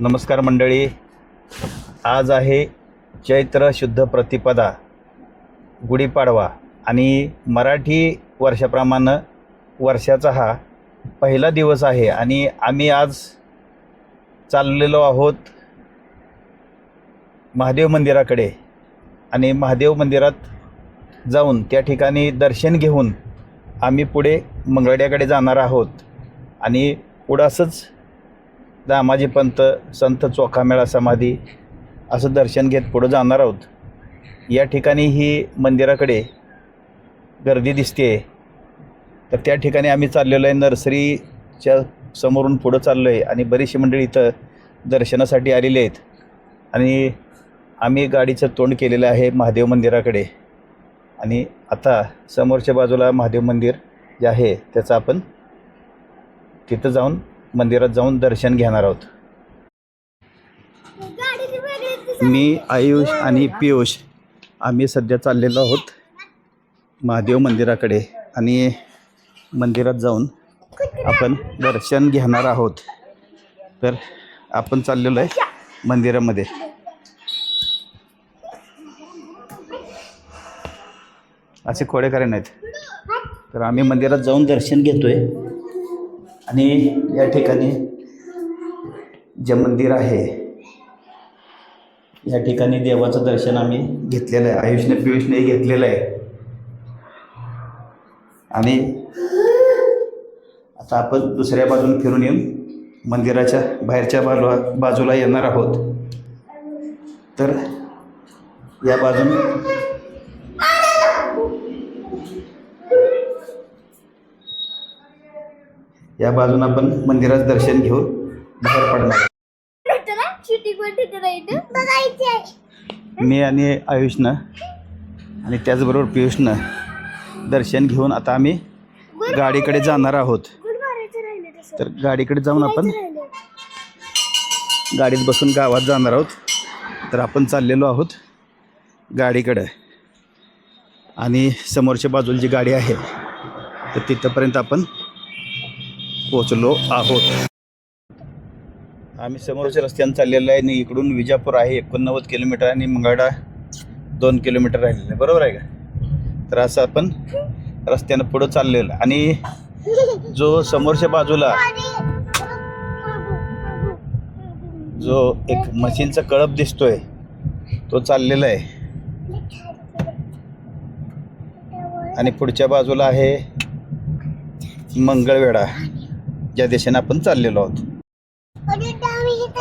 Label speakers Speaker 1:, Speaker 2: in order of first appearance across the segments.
Speaker 1: नमस्कार मंडळी. आज आहे चैत्र शुद्ध प्रतिपदा गुढीपाडवा आणि मराठी वर्षाप्रमाणे वर्षाचा हा पहिला दिवस आहे आणि आम्ही आज चाललेलो आहोत महादेव मंदिराकडे आणि महादेव मंदिरात जाऊन त्या ठिकाणी दर्शन घेऊन आम्ही पुढे मंगळड्याकडे जाणार आहोत आणि पुढं असंच दामाजी पंत संत चोखामेळा समाधी असं दर्शन घेत पुढं जाणार आहोत. या ठिकाणी ही मंदिराकडे गर्दी दिसते तर त्या ठिकाणी आम्ही चाललेलो आहे नर्सरीच्या समोरून पुढं चाललो आहे आणि बरीचशी मंडळी इथं दर्शनासाठी आलेली आहेत. आणि आम्ही गाडीचं तोंड केलेलं आहे महादेव मंदिराकडे. आणि आता समोरच्या बाजूला महादेव मंदिर जे आहे त्याचं आपण तिथं जाऊन मंदिरात जाऊन दर्शन घेणार आहोत. मी आयुष आणि पियुष आम्ही सध्या चाललेलो आहोत महादेव मंदिराकडे आणि मंदिरात जाऊन आपण दर्शन घेणार आहोत. तर आपण चाललेलो आहे मंदिरामध्ये. असे खोडेकरे नाहीत. तर आम्ही मंदिरात जाऊन दर्शन घेतोय. आणि या ठिकाणी जे मंदिर आहे या ठिकाणी देवाचं दर्शन आम्ही घेतलेलं आहे. आयुषने पियुषने घेतलेलं आहे. आणि आता आपण दुसऱ्या बाजूने फिरून येऊन मंदिराच्या बाहेरच्या बाजूला बाजूला येणार आहोत. तर या बाजून या बाजून आपण मंदिराचं दर्शन घेऊन बाहेर पडणार मी आणि आयुषनं आणि त्याचबरोबर पियुषनं दर्शन घेऊन आता आम्ही गाडीकडे जाणार आहोत. तर गाडीकडे जाऊन आपण गाडीत बसून गावात जाणार आहोत. तर आपण चाललेलो आहोत गाडीकडे. आणि समोरच्या बाजूला जी गाडी आहे तर तिथंपर्यंत आपण पोचलो आहोत. आम्ही समोरच्या रस्त्यानं चाललेलो आहे आणि इकडून विजापूर आहे एकोणनव्वद किलोमीटर आणि मंगाडा दोन किलोमीटर राहिलेलं आहे. बरोबर आहे का? तर असं आपण रस्त्यानं पुढं चाललेलं आणि जो समोरच्या बाजूला जो एक मशीनचा कळप दिसतोय तो चाललेला आहे. आणि पुढच्या बाजूला आहे मंगळवेढा. ज्या दिशेने आपण चाललेलो आहोत.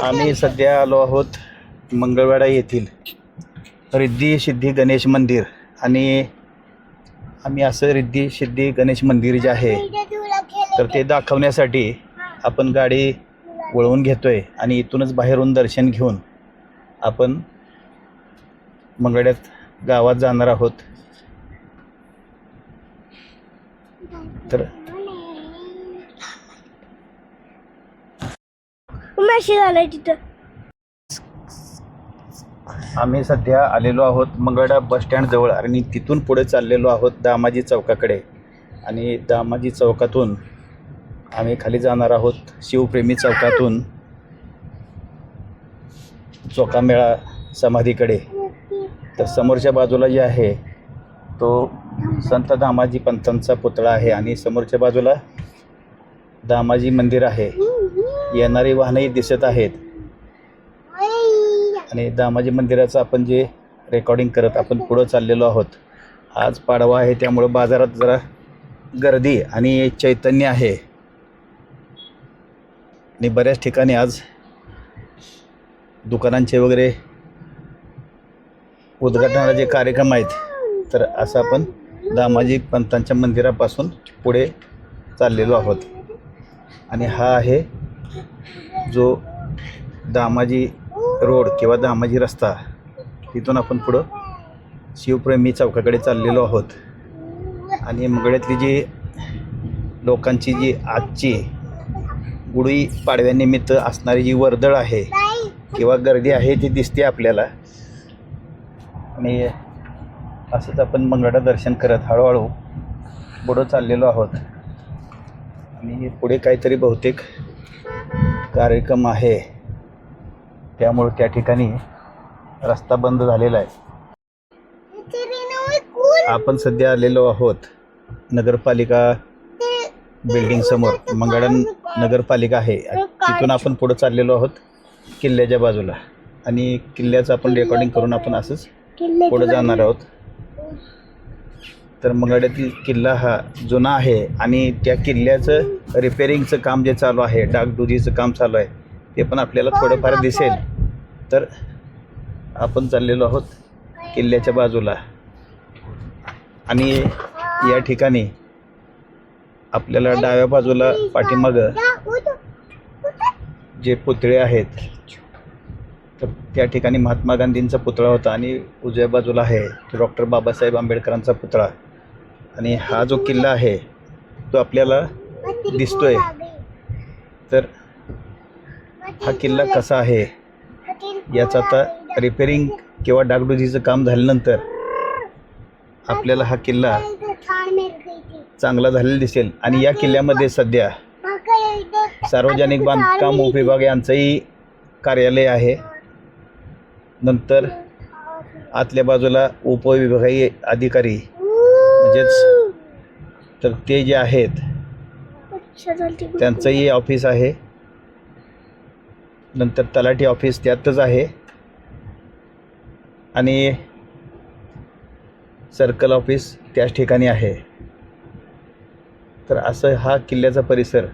Speaker 1: आम्ही सध्या आलो आहोत मंगळवेढा येथील रिद्धी सिद्धी गणेश मंदिर. आणि आम्ही असं रिद्धी सिद्धी गणेश मंदिर जे आहे तर ते दाखवण्यासाठी आपण गाडी वळवून घेतोय आणि इथूनच बाहेरून दर्शन घेऊन आपण मंगळ्यात गावात जाणार आहोत. तर
Speaker 2: मेसेज झालाय तिथं.
Speaker 1: आम्ही सध्या आलेलो आहोत मंगळडा बसस्टँड जवळ आणि तिथून पुढे चाललेलो आहोत दामाजी चौकाकडे. आणि दामाजी चौकातून आम्ही खाली जाणार आहोत शिवप्रेमी चौकातून. चोकामेळा समाधीकडे. तर समोरच्या बाजूला जे आहे तो संत दामाजी पंतांचा पुतळा आहे आणि समोरच्या बाजूला दामाजी मंदिर आहे. येणारी वाहनंही दिसत आहेत. आणि दामाजी मंदिराचं आपण जे रेकॉर्डिंग करत आपण पुढं चाललेलो आहोत. आज पाडवा आहे त्यामुळं बाजारात जरा गर्दी आणि चैतन्य आहे. आणि बऱ्याच ठिकाणी आज दुकानांचे वगैरे उद्घाटनाला जे कार्यक्रम आहेत तर असं आपण दामाजी पंतांच्या मंदिरापासून पुढे चाललेलो आहोत. आणि हा आहे जो दामाजी रोड किंवा दामाजी रस्ता तिथून आपण पुढं शिवप्रेमी चौकाकडे चाललेलो आहोत. आणि मंगळ्यातली जी लोकांची जी आजची गुढी पाडव्यानिमित्त असणारी जी वर्दळ आहे किंवा गर्दी आहे ती दिसते आपल्याला. आणि असंच आपण मंगळा दर्शन करत हळूहळू पुढं चाललेलो आहोत. आणि पुढे काहीतरी बहुतेक कार्यक्रम आहे. त्यामुळे त्या ठिकाणी रस्ता बंद झालेला आहे. आपण सध्या आलेलो आहोत नगरपालिका बिल्डिंग समोर. मंगळन नगरपालिका आहे. तिथून आपण पुढे चाललेलो आहोत किल्ल्याच्या बाजूला. आणि किल्ल्याचं आपण रेकॉर्डिंग करून आपण असंच पुढे जाणार आहोत. तर मंगळ्यातील किल्ला हा जुना आहे आणि त्या किल्ल्याचं रिपेरिंगचं काम जे चालू आहे डागडुजीचं काम चालू आहे ते पण आपल्याला थोडंफार दिसेल. तर आपण चाललेलो आहोत किल्ल्याच्या बाजूला. आणि या ठिकाणी आपल्याला डाव्या बाजूला पाठीमागं जे पुतळे आहेत तर त्या ठिकाणी महात्मा गांधींचा पुतळा होता आणि उजव्या बाजूला आहे डॉक्टर बाबासाहेब आंबेडकरांचा पुतळा. आणि हा जो किल्ला आहे तो आपल्याला दिसतोय. तर हा किल्ला कसा आहे याचं आता रिपेरिंग किंवा डागडुजीचं काम झाल्यानंतर आपल्याला हा किल्ला चांगला झालेला दिसेल. आणि या किल्ल्यामध्ये सध्या सार्वजनिक बांधकाम उपविभाग यांचंही कार्यालय आहे. नंतर आतल्या बाजूला उपविभागीय अधिकारी म्हणजेच तर ते जे आहेत त्यांचंही ऑफिस आहे. नंतर तलाठी ऑफिस त्यातच आहे. आणि सर्कल ऑफिस त्याच ठिकाणी आहे. तर असं हा किल्ल्याचा परिसर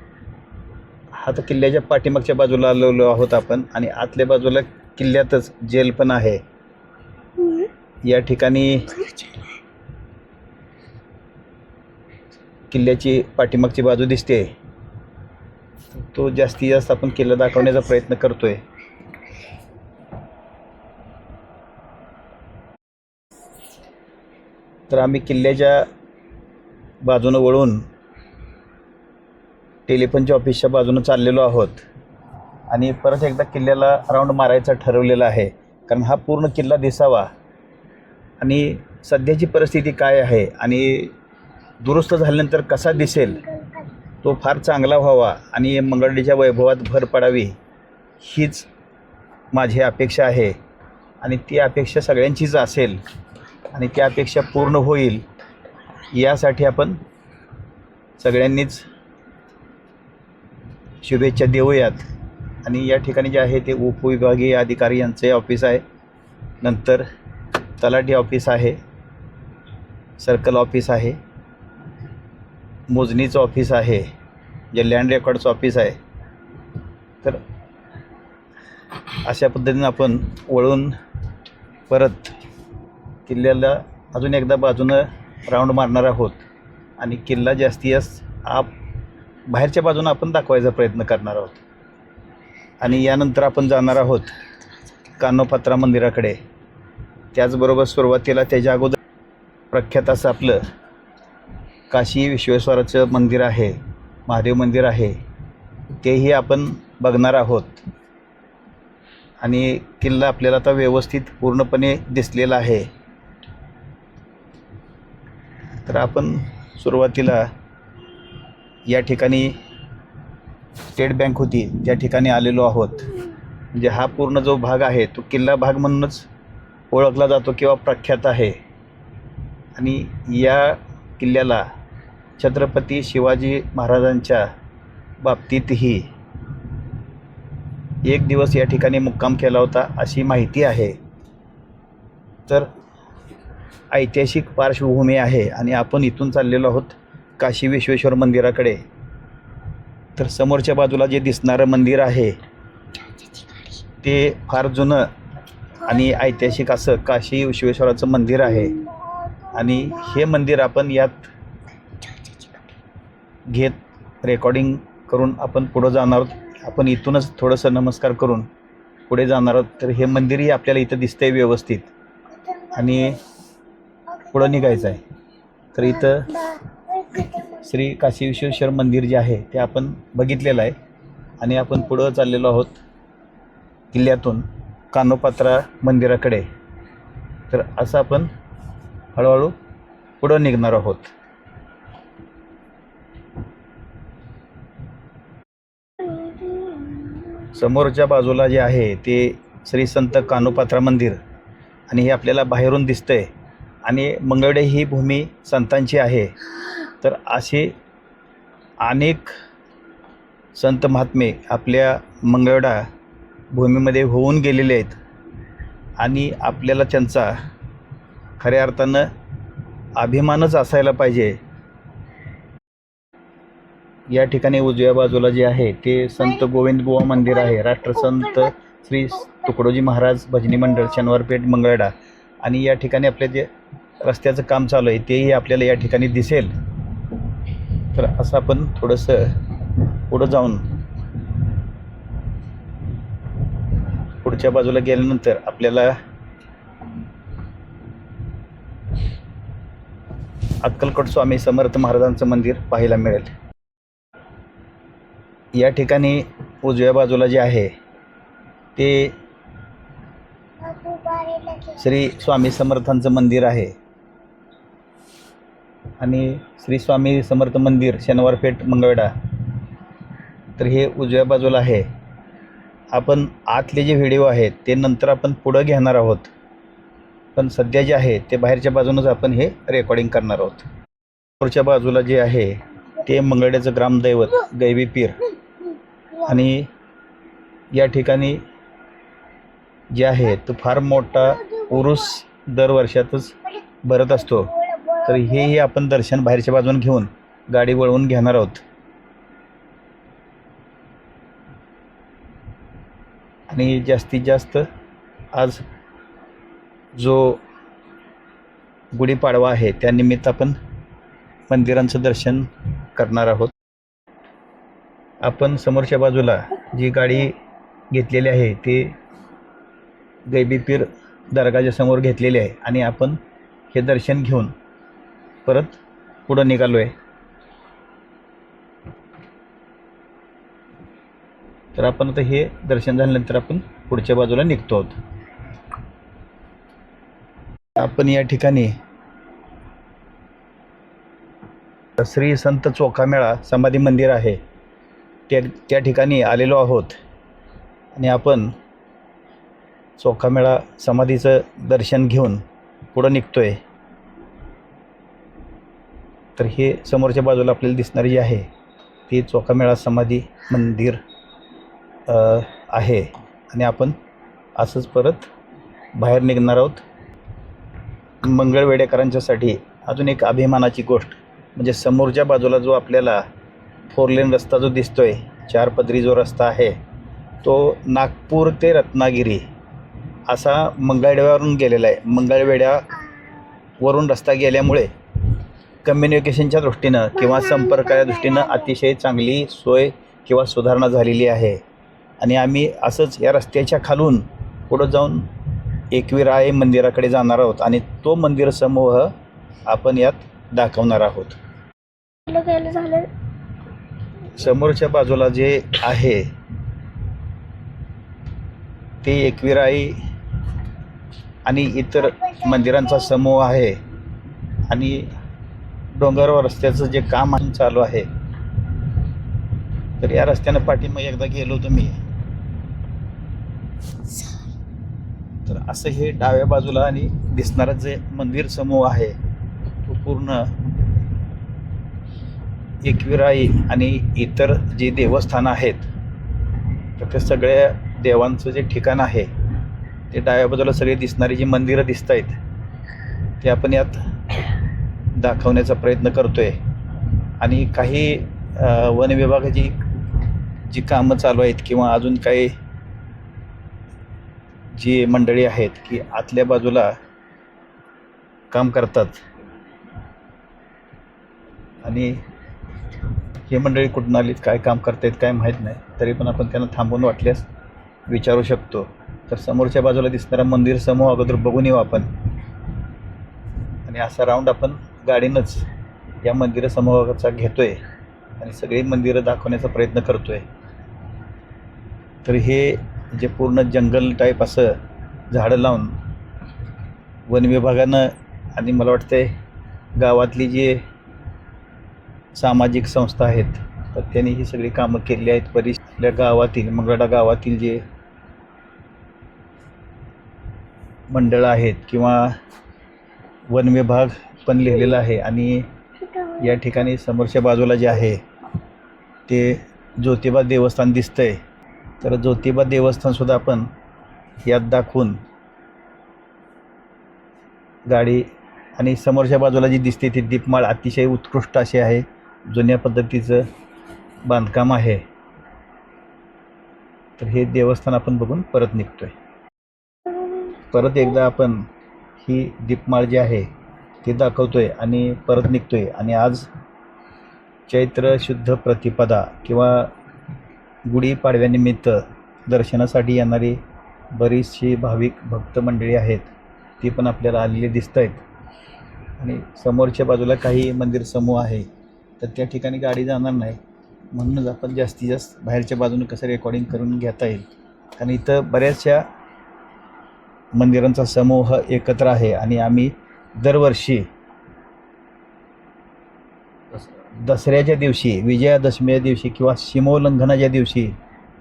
Speaker 1: हा तर किल्ल्याच्या पाठीमागच्या बाजूला आलेलो आहोत आपण. आणि आतल्या बाजूला किल्ल्यातच जेल पण आहे. या ठिकाणी किल्ल्याची पाठीमागची बाजू दिसते. तो जास्तीत जास्त आपण किल्ला दाखवण्याचा प्रयत्न करतोय. तर आम्ही किल्ल्याच्या बाजूनं वळून टेलिफोनच्या ऑफिसच्या बाजूनं चाललेलो आहोत. आणि परत एकदा किल्ल्याला राऊंड मारायचा ठरवलेला आहे. कारण हा पूर्ण किल्ला दिसावा. आणि सध्याची परिस्थिती काय आहे? आणि दुरुस्त झाल्यानंतर कसा दिसेल तो फार चांगला व्हावा आणि मंगळडीच्या वैभवात भर पडावी हीच माझी अपेक्षा आहे. आणि ती अपेक्षा सगळ्यांचीच असेल आणि त्या अपेक्षा पूर्ण होईल यासाठी आपण सगळ्यांनीच शुभेच्छा देऊयात. आणि या ठिकाणी जे आहे ते उपविभागीय अधिकारी यांचे ऑफिस आहे. नंतर तलाठी ऑफिस आहे. सर्कल ऑफिस आहे. मोजणीचं ऑफिस आहे जे लँड रेकॉर्डचं ऑफिस आहे. तर अशा पद्धतीनं आपण वळून परत किल्ल्याला अजून एकदा बाजूनं राऊंड मारणार आहोत. आणि किल्ला जास्ती अस आप बाहेरच्या बाजूनं आपण दाखवायचा प्रयत्न करणार आहोत. आणि यानंतर आपण जाणार आहोत कानोपात्रा मंदिराकडे. त्याचबरोबर सुरुवातीला त्याच्या अगोदर प्रख्यात असं आपलं काशी विश्वेश्वराचं मंदिर आहे महादेव मंदिर आहे तेही आपण बघणार आहोत. आणि किल्ला आपल्याला आता व्यवस्थित पूर्णपणे दिसलेला आहे. तर आपण सुरुवातीला या ठिकाणी स्टेट बँक होती त्या ठिकाणी आलेलो आहोत. म्हणजे हा पूर्ण जो भाग आहे तो किल्ला भाग म्हणूनच ओळखला जातो किंवा प्रख्यात आहे. आणि या किल्ल्याला छत्रपती शिवाजी महाराजांच्या बाबतीतही एक दिवस या ठिकाणी मुक्काम केला होता अशी माहिती आहे. तर ऐतिहासिक पार्श्वभूमी आहे आणि आपण इथून चाललेलो आहोत काशी विश्वेश्वर मंदिराकडे. तर समोरच्या बाजूला जे दिसणारं मंदिर आहे ते फार जुनं आणि ऐतिहासिक असं काशी विश्वेश्वराचं मंदिर आहे. आणि हे मंदिर आपण यात घेत रेकॉर्डिंग करून आपण पुढं जाणार आहोत. आपण इथूनच थोडंसं नमस्कार करून पुढे जाणार आहोत. तर हे मंदिरही आपल्याला इथं दिसतंय व्यवस्थित. आणि पुढं निघायचं आहे. तर इथं श्री काशी विश्वेश्वर मंदिर जे आहे ते आपण बघितलेलं आहे. आणि आपण पुढं चाललेलो आहोत किल्ल्यातून कानोपात्रा मंदिराकडे. तर असं आपण हळूहळू पुढं निघणार आहोत. समोरच्या बाजूला जे आहे ते श्री संत कानोपात्रा मंदिर. आणि हे आपल्याला बाहेरून दिसतंय. आणि मंगळडे ही भूमी संतांची आहे. तर असे अनेक संत महात्मे आपल्या मंगळडा भूमीमध्ये होऊन गेलेले आहेत. आणि आपल्याला त्यांचा खऱ्या अर्थानं अभिमानच असायला पाहिजे. या ठिकाणी उजव्या बाजूला जे आहे ते संत गोविंद बुवा मंदिर आहे. राष्ट्रसंत श्री तुकडोजी महाराज भजनी मंडळ शनिवारपेठ मंगळडा. आणि या ठिकाणी आपले जे रस्त्याचं काम चालू आहे तेही आपल्याला या ठिकाणी दिसेल. तर असं आपण थोडंसं पुढं जाऊन पुढच्या बाजूला गेल्यानंतर आपल्याला अक्कलकोट स्वामी समर्थ महाराजांचं मंदिर पाहायला मिळेल. या ठिकाणी उजव्या बाजूला जे आहे ते श्री स्वामी समर्थांचं मंदिर आहे. आणि श्री स्वामी समर्थ मंदिर शनिवारपेठ मंगळवेढा. तर हे उजव्या बाजूला आहे. आपण आतले जे व्हिडिओ आहेत ते नंतर आपण पुढं घेणार आहोत. पण सध्या जे आहे ते बाहेरच्या बाजूनच आपण हे रेकॉर्डिंग करणार आहोत. पुढच्या बाजूला जे आहे ते मंगळड्याचं ग्रामदैवत गैबी पीर. आणि या ठिकाणी जे आहे तो फार मोठा उरुस दर वर्षातच भरत असतो. तर हेही आपण दर्शन बाहेरच्या बाजून घेऊन गाडी वळवून घेणार आहोत. आणि जास्तीत जास्त आज जो गुढीपाडवा आहे त्यानिमित्त आपण मंदिरांचं दर्शन करणार आहोत. आपण समोरच्या बाजूला जी गाडी घेतलेली आहे ते गैबीपीर दर्गाच्या समोर घेतलेली आहे आणि आपण हे दर्शन घेऊन परत पुढं निघालो आहे तर आपण आता हे दर्शन झाल्यानंतर आपण पुढच्या बाजूला निघतो आहोत. आपण या ठिकाणी श्री संत चोखामेळा समाधी मंदिर आहे. त्या त्या ठिकाणी आलेलो आहोत. आणि आपण चोखामेळा समाधीचं दर्शन घेऊन पुढं निघतो आहे तर हे समोरच्या बाजूला आपल्याला दिसणारी जी आहे ती चोखामेळा समाधी मंदिर आहे. आणि आपण असंच परत बाहेर निघणार आहोत. मंगळवेडेकरांच्यासाठी अजून एक अभिमानाची गोष्ट म्हणजे समोरच्या बाजूला जो आपल्याला फोर लेन रस्ता जो दिसतो आहे चार पदरी जो रस्ता आहे तो नागपूर ते रत्नागिरी असा मंगळवेड्यावरून गेलेला आहे. मंगळवेड्यावरून रस्ता गेल्यामुळे कम्युनिकेशनच्या दृष्टीनं किंवा संपर्काच्या दृष्टीनं अतिशय चांगली सोय किंवा सुधारणा झालेली आहे. आणि आम्ही असंच या रस्त्याच्या खालून पुढं जाऊन एकविराय मंदिराकडे जाणार आहोत आणि तो मंदिर समूह आपण यात दाखवणार आहोत.
Speaker 2: झालं
Speaker 1: समोरच्या बाजूला जे आहे ते एकविराई आणि इतर मंदिरांचा समूह आहे. आणि डोंगरवर रस्त्याचं जे काम चालू आहे. तर या रस्त्यानं पाठिंबा एकदा गेलो होतो मी तर असं हे डाव्या बाजूला आणि दिसणारं जे मंदिर समूह आहे तो पूर्ण एकविराई आणि इतर जी देवस्थानं आहेत तर ते सगळ्या देवांचं जे ठिकाण आहे ते डाव्या बाजूला सगळी दिसणारी जी मंदिरं दिसत आहेत ते आपण यात दाखवण्याचा प्रयत्न करतो आहे आणि काही वन विभागाची जी कामं चालू आहेत किंवा अजून काही जी मंडळी आहेत की आतल्या बाजूला काम करतात. आणि हे मंडळी कुठून आलीत काय काम करतायत काय माहीत नाही. तरी पण आपण त्यांना थांबून वाटल्यास विचारू शकतो. तर समोरच्या बाजूला दिसणारा मंदिर समूह अगोदर बघून येऊ आपण. आणि असा राऊंड आपण गाडीनंच या मंदिर समूहाचा आहे आणि सगळी मंदिरं दाखवण्याचा प्रयत्न करतो आहे तर हे जे पूर्ण जंगल टाईप असं झाडं लावून वन विभागानं आणि मला वाटते गावातली जी सामाजिक संस्था आहेत तर त्यांनी ही सगळी कामं केली आहेत. बरीच आपल्या गावातील मंगळडा गावातील जे मंडळं आहेत किंवा वन विभाग पण लिहिलेला आहे आणि या ठिकाणी समोरच्या बाजूला जे आहे ते ज्योतिबा देवस्थान दिसतंय. तर ज्योतिबा देवस्थानसुद्धा आपण यात दाखवून गाडी आणि समोरच्या बाजूला जी दिसते ती दीपमाळ अतिशय उत्कृष्ट अशी आहे. जुन्या पद्धतीचं बांधकाम आहे. तर हे देवस्थान आपण बघून परत निघतोय. परत एकदा आपण ही दीपमाळ जी आहे ती दाखवतोय आणि परत निघतोय. आणि आज चैत्र शुद्ध प्रतिपदा किंवा गुढीपाडव्यानिमित्त दर्शनासाठी येणारी बरीचशी भाविक भक्त मंडळी आहेत ती पण आपल्याला आलेली दिसत आहेत आणि समोरच्या बाजूला काही मंदिर समूह आहे. तर त्या ठिकाणी गाडी जाणार नाही. म्हणूनच आपण जास्तीत जास्त बाहेरच्या बाजूने कसं रेकॉर्डिंग करून घेता येईल. कारण इथं बऱ्याचशा मंदिरांचा समूह एकत्र आहे आणि आम्ही दरवर्षी दसऱ्याच्या दिवशी विजयादशमीच्या दिवशी किंवा सीमोल्लंघनाच्या दिवशी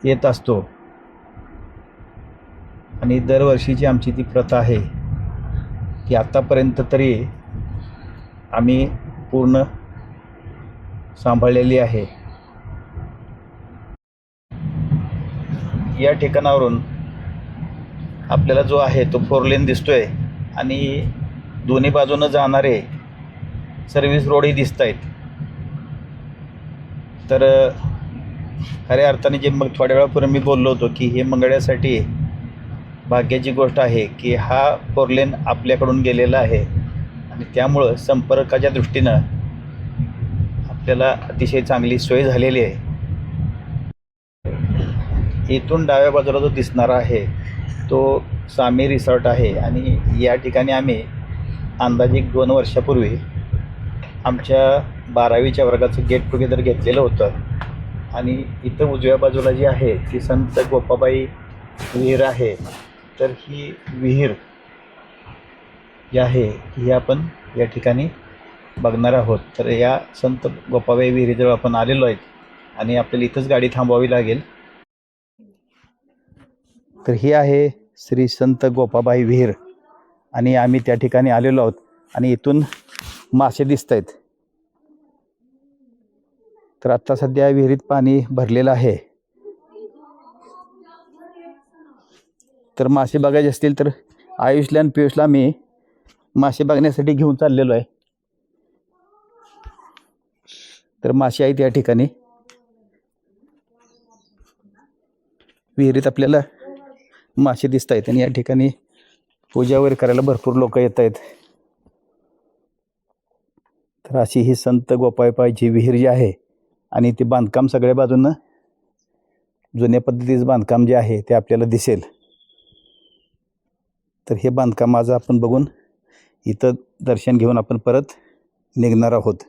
Speaker 1: येत असतो. आणि दरवर्षीची आमची ती प्रथा आहे की आत्तापर्यंत तरी आम्ही पूर्ण सांभाळलेली आहे. या ठिकाणावरून आपल्याला जो आहे तो फोर लेन दिसतोय आणि दोन्ही बाजूनं जाणारे सर्व्हिस रोडही दिसत आहेत तर खऱ्या अर्थाने जे मग थोड्या वेळापूर्वी मी बोललो होतो की हे मंगळ्यासाठी भाग्याची गोष्ट आहे की हा फोर लेन आपल्याकडून गेलेला आहे आणि त्यामुळं संपर्काच्या दृष्टीनं आपल्याला अतिशय चांगली सोय झालेली आहे. इथून डाव्या बाजूला जो दिसणारा आहे तो सामी रिसॉर्ट आहे आणि या ठिकाणी आम्ही अंदाजे दोन वर्षापूर्वी आमच्या बारावीच्या वर्गाचं गेट टुगेदर घेतलेलं होतं. आणि इथं उजव्या बाजूला जी आहे ती संत गोपाबाई विहीर आहे. तर ही विहीर जी आहे ही आपण या ठिकाणी बघणार आहोत. तर या संत गोपाबाई विहिरीजवळ आपण आलेलो आहेत आणि आपल्याला इथंच गाडी थांबवावी लागेल. तर ही आहे श्री संत गोपाबाई विहीर आणि आम्ही त्या ठिकाणी आलेलो आहोत आणि इथून मासे दिसत आहेत तर आत्ता सध्या विहिरीत पाणी भरलेलं आहे. तर मासे बघायचे असतील तर आयुषला आणि पियुषला मी मासे बघण्यासाठी घेऊन चाललेलो आहे. तर मासे आहेत या ठिकाणी. विहिरीत आपल्याला मासे दिसत आहेत आणि या ठिकाणी पूजा वगैरे करायला भरपूर लोक येत आहेत. तर अशी ही संत गोपाळपायची विहीर जी आहे आणि ते बांधकाम सगळ्या बाजूनं जुन्या पद्धतीचं बांधकाम जे आहे ते आपल्याला दिसेल. तर हे बांधकाम आज आपण बघून इथं दर्शन घेऊन आपण परत निघणार आहोत.